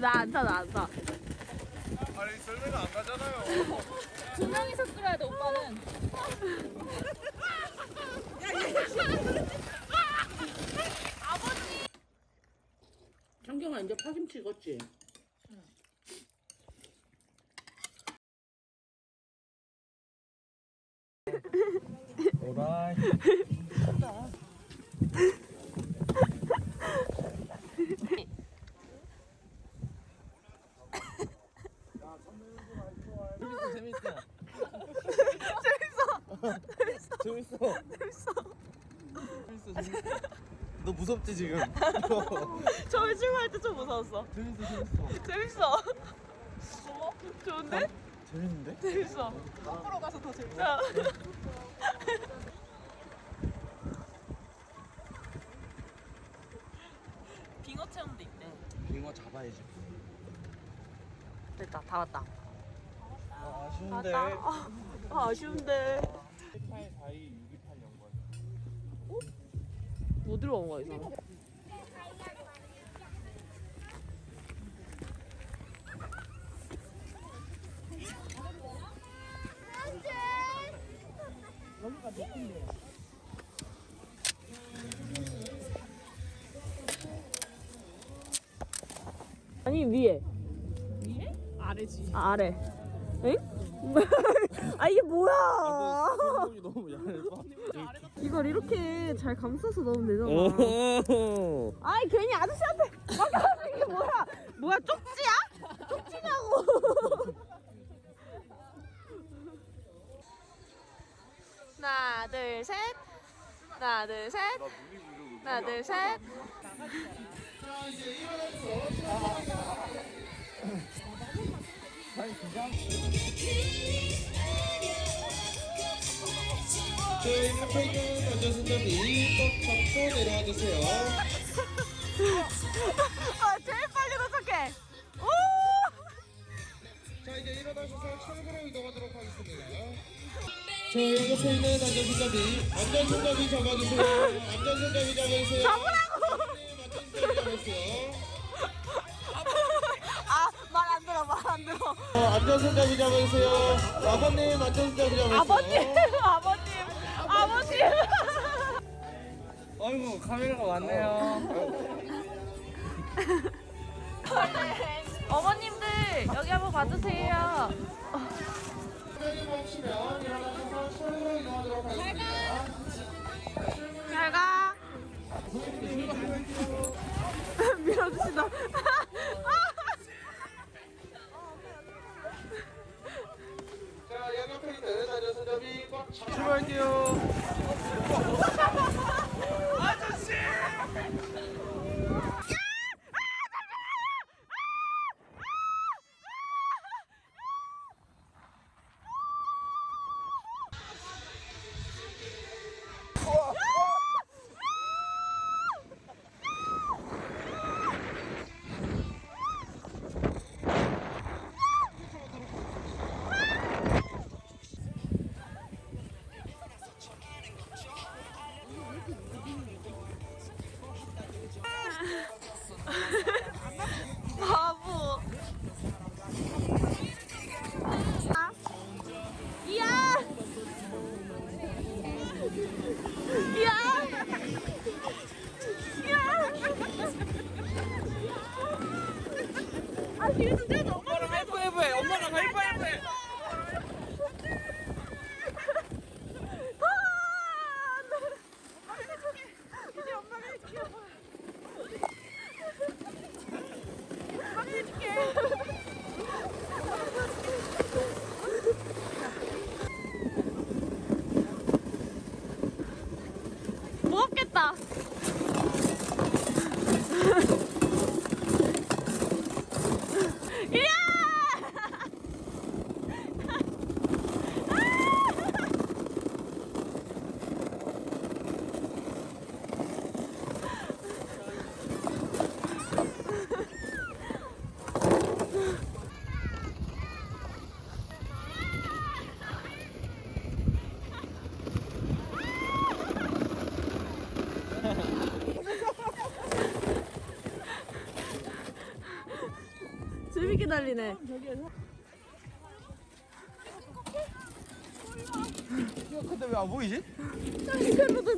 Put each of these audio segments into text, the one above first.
나안 타, 나 안 타. 아니 썰매가 안 가잖아요. 두 명이서 끌어야 돼, 오빠는. 청경아 이제 파김치 익었지? 오라이. 재밌어. 재밌어. 재밌어. 재밌어. 재밌어. 재밌어. 너 무섭지 지금? 처음에 출발할 때 좀 무서웠어. 재밌어 재밌어. 재밌어. 어머, 좋은데? 재밌는데? 재밌어. 거꾸로 가서 더 재밌어. 빙어 체험도 있대. 빙어 잡아야지. 됐다, 다 왔다. 아, 아쉬운데. 아, 아, 아쉬운데. 어디로 간 거야, 이 사람? 아니 위에 위에? 아래지 아, 아래 응? 아 이게 뭐야 손목이 너무 얇아. 이걸 이렇게 잘 감싸서 넣으면 되잖아. 오. 아이 괜히 아저씨한테 막아서 이게 뭐야? 뭐야 쪽지야? 쪽지냐고. 하나 둘 셋. 하나 둘 셋. 하나 둘 셋 저희 앞에 있는 안전선장님 꼭 잡고 내려와 주세요. 아 제일 빨리 도착해 오 자 이제 일어나셔서 철구로 이동하도록 하겠습니다. 저희 옆에 있는 안전선장님 안전선장님 잡아주세요. 안전선장님 잡아주세요. 잡으라고 안전선장님 잡아주세요. 아 말 안 들어 말 안 들어 어, 안전선장님 잡아주세요. 아버님 안전선장님 잡아주세요. 아버님 아버님 아이고 카메라가 왔네요. 어머님들 여기 한번 봐주세요. 잘가 안전선장님 꼭 잡고 출발할게요. 啊，你是这种吗？ 달리네. 근데 왜 안 보이지? 헬로들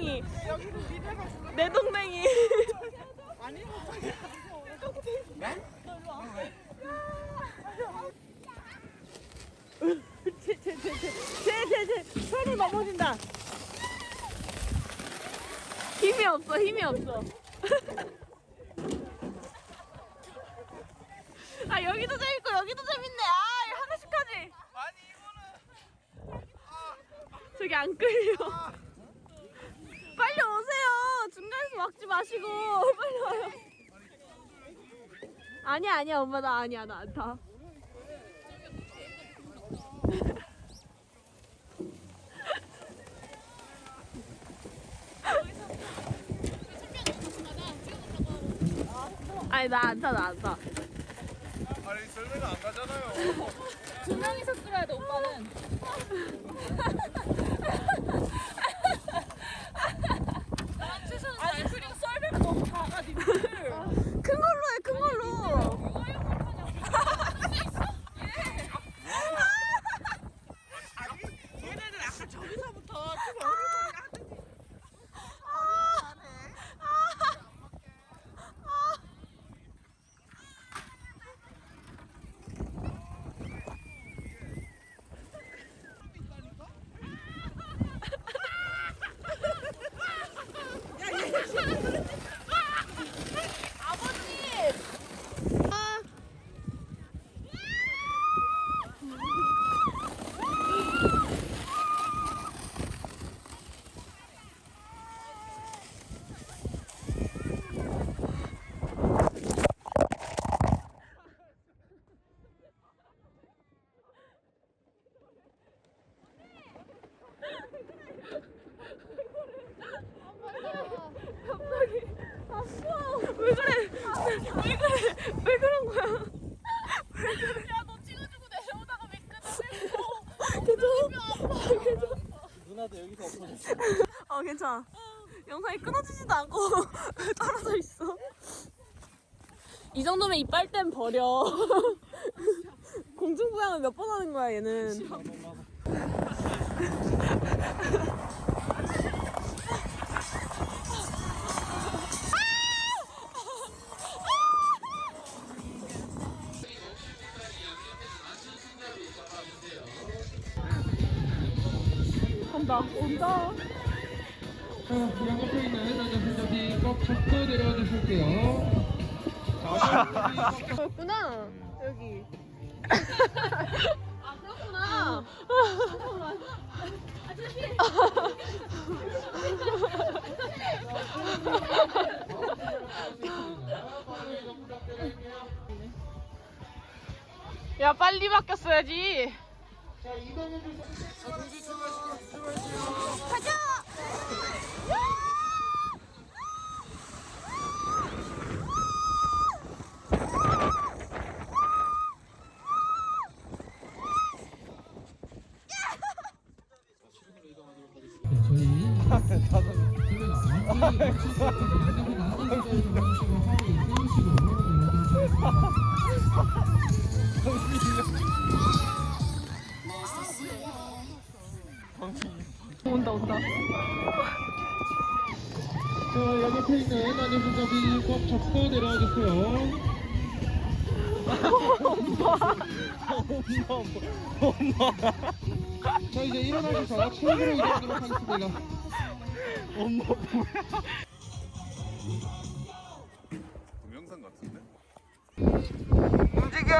보. 내 동맹이. 내 동맹이. 제제제제제제 손이 넘어진다 힘이 없어 힘이 없어. 아 여기도 재밌고 여기도 재밌네. 아 하나씩 하지. 아니 이거는. 저기 안 끌려 빨리 오세요. 중간에서 막지 마시고. 빨리 와요. 아니야 아니야 엄마 나 아니야 나 안 타. 아니 나 안 타 나 안 타. 아니 설매가 안 가잖아요. 두 명이서 끌어야 돼 오빠는 아니 그리고 썰매가 너무 작아 니들 큰 걸로 해 큰 걸로 얘네들 아까 저기서부터 좀 어리버리 하더니 갑자기 아파 왜 그래 왜 그래 왜 그런 거야 야너 찍어주고 내려오다가 왜 끊어내고 괜찮아 괜찮아 누나도 여기서 엎어졌어. 어 괜찮아 영상이 끊어지지도 않고 떨어져 있어. 이 정도면 이빨 땐 버려. 공중부양을 몇 번 하는 거야 얘는. 간다. 온다 자, 양옆에 있는 남자 손잡이 꼭 잡고 내려와 주실게요. 그렇구나. 여기. 아 그렇구나. 야 빨리 바뀌었어야지. 가자 온다 온다 자, 양옆에 있는 손잡이 꼭 잡고 내려와 주세요. 자, 이제 일어나셔서 체육으로 이동하도록 하겠습니다. 엄마 뭐야? 동영상 같은데? 움직여!